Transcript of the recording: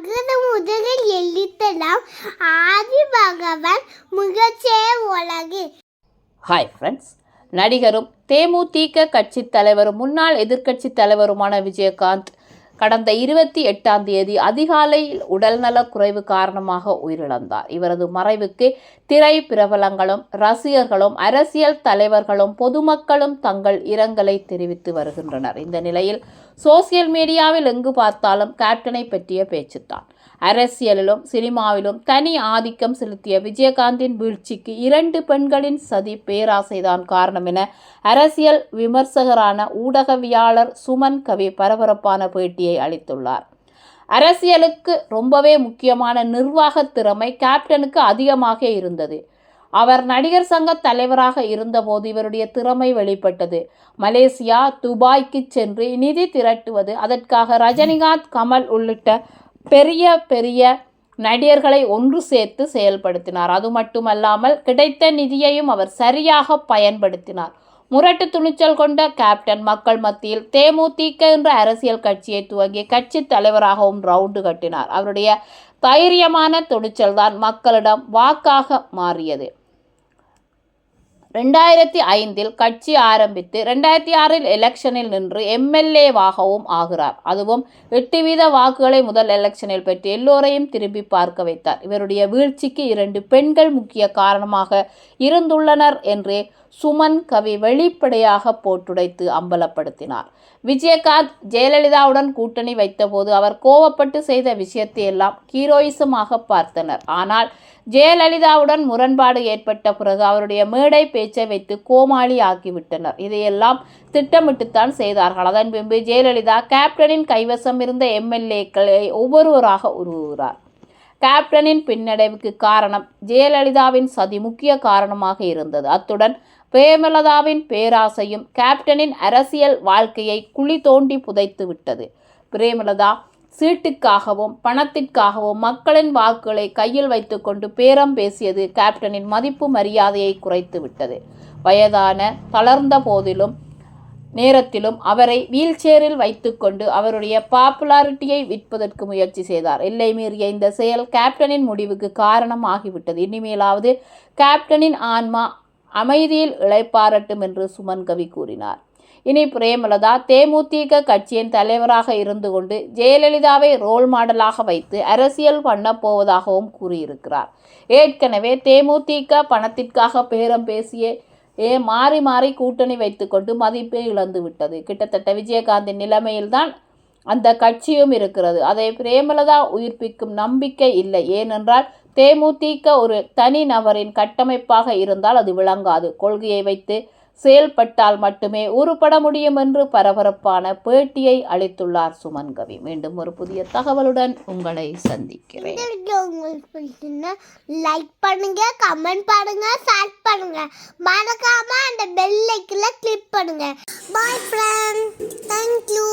அகர முதலில் எழுத்தலாம் ஆதி பகவான் முகச்சே உலகு. ஹாய் ஃப்ரெண்ட்ஸ் நடிகரும் தேமுதிக கட்சித் தலைவரும் முன்னாள் எதிர்க்கட்சி தலைவருமான விஜயகாந்த் கடந்த இருபத்தி எட்டாம் தேதி அதிகாலையில் உடல்நலக் குறைவு காரணமாக உயிரிழந்தார். இவரது மறைவுக்கு திரை பிரபலங்களும் ரசிகர்களும் அரசியல் தலைவர்களும் பொதுமக்களும் தங்கள் இரங்கலை தெரிவித்து வருகின்றனர். இந்த நிலையில் சோசியல் மீடியாவில் எங்கு பார்த்தாலும் கேப்டனை பற்றிய பேச்சுத்தான். அரசியலிலும் சினிமாவிலும் தனி ஆதிக்கம் செலுத்திய விஜயகாந்தின் வீழ்ச்சிக்கு இரண்டு பெண்களின் சதி பேராசைதான் காரணம் என அரசியல் விமர்சகரான ஊடகவியாளர் சுமன் கவி பரபரப்பான பேட்டியை அளித்துள்ளார். அரசியலுக்கு ரொம்பவே முக்கியமான நிர்வாக திறமை கேப்டனுக்கு அதிகமாக இருந்தது. அவர் நடிகர் சங்க தலைவராக இருந்தபோது இவருடைய திறமை வெளிப்பட்டது. மலேசியா துபாய்க்கு சென்று நிதி திரட்டுவது அதற்காக ரஜினிகாந்த் கமல் உள்ளிட்ட பெரிய பெரிய நடிகர்களை ஒன்று சேர்த்து செயல்படுத்தினார். அது மட்டுமல்லாமல் கிடைத்த நிதியையும் அவர் சரியாக பயன்படுத்தினார். முரட்டு துணிச்சல் கொண்ட கேப்டன் மக்கள் மத்தியில் தேமுதிக என்ற அரசியல் கட்சியை துவங்கி கட்சி தலைவராகவும் ரவுண்டு கட்டினார். அவருடைய தைரியமான துணிச்சல் தான் மக்களிடம் வாக்காக மாறியது. ரெண்டாயிரத்தி ஐந்தில் கட்சி ஆரம்பித்து ரெண்டாயிரத்தி ஆறில் எலெக்ஷனில் நின்று எம்எல்ஏவாகவும் ஆகிறார். அதுவும் எட்டு வீத வாக்குகளை முதல் எலெக்ஷனில் பெற்று எல்லோரையும் திரும்பி பார்க்க வைத்தார். இவருடைய வீழ்ச்சிக்கு இரண்டு பெண்கள் முக்கிய காரணமாக இருந்துள்ளனர் என்று சுமன் கவி வெளிப்படையாக போட்டுடைத்து அம்பலப்படுத்தினார். விஜயகாந்த் ஜெயலலிதாவுடன் கூட்டணி வைத்தபோது அவர் கோவப்பட்டு செய்த விஷயத்தை எல்லாம் ஹீரோயிசமாக பார்த்தனர். ஆனால் ஜெயலலிதாவுடன் முரண்பாடு ஏற்பட்ட பிறகு அவருடைய மேடை பேச்சை வைத்து கோமாளி ஆக்கிவிட்டனர். இதையெல்லாம் திட்டமிட்டுத்தான் செய்தார்கள். அதன் பின்பு ஜெயலலிதா கேப்டனின் கைவசம் இருந்த எம்எல்ஏக்களை ஒவ்வொருவராக உருவுகிறார். கேப்டனின் பின்னடைவுக்கு காரணம் ஜெயலலிதாவின் சதி முக்கிய காரணமாக இருந்தது. அத்துடன் பிரேமலதாவின் பேராசையும் கேப்டனின் அரசியல் வாழ்க்கையை குழி தோண்டி புதைத்து விட்டது. பிரேமலதா சீட்டுக்காகவும் பணத்திற்காகவும் மக்களின் வாக்குகளை கையில் வைத்துக்கொண்டு பேரம் பேசியது கேப்டனின் மதிப்பு மரியாதையை குறைத்து விட்டது. வயதான தளர்ந்த போதிலும் நேரத்திலும் அவரை வீல்சேரில் வைத்துக்கொண்டு அவருடைய பாப்புலாரிட்டியை விற்பதற்கு முயற்சி செய்தார். எல்லை மீறிய இந்த செயல் கேப்டனின் முடிவுக்கு காரணம் ஆகிவிட்டது. இனிமேலாவது கேப்டனின் ஆன்மா அமைதியில் இழைப்பாரட்டும் என்று சுமன் கவி கூறினார். இனி பிரேமலதா தேமுதிக கட்சியின் தலைவராக இருந்து கொண்டு ஜெயலலிதாவை ரோல் மாடலாக வைத்து அரசியல் பண்ணப் போவதாகவும் கூறியிருக்கிறார். ஏற்கனவே தேமுதிக பணத்திற்காக பேரம் பேசிய ஏ மாறி மாறி கூட்டணி வைத்துக்கொண்டு மதிப்பை இழந்து விட்டது. கிட்டத்தட்ட விஜயகாந்தின் நிலைமையில்தான் அந்த கட்சியும் இருக்கிறது. அதை பிரேமலதா உயிர்ப்பிக்கும் நம்பிக்கை இல்லை. ஏனென்றால் தேமுதிக ஒரு தனி நபரின் கட்டமைப்பாக இருந்தால் அது விளங்காது. கொள்கையை வைத்து செயல்பட்டால் மட்டுமே உருப்பட முடியும் என்று பரபரப்பான பேட்டியை அளித்துள்ளார் சுமன் கவி. மீண்டும் ஒரு புதிய தகவலுடன் உங்களை சந்திக்கிறேன். உங்களுக்கு லைக் பண்ணுங்க கமெண்ட் பண்ணுங்க ஷேர் பண்ணுங்க. மறக்காம அந்த பெல் ஐக்கில் கிளிக் பண்ணுங்க. பாய் ஃப்ரெண்ட் தேங்க்யூ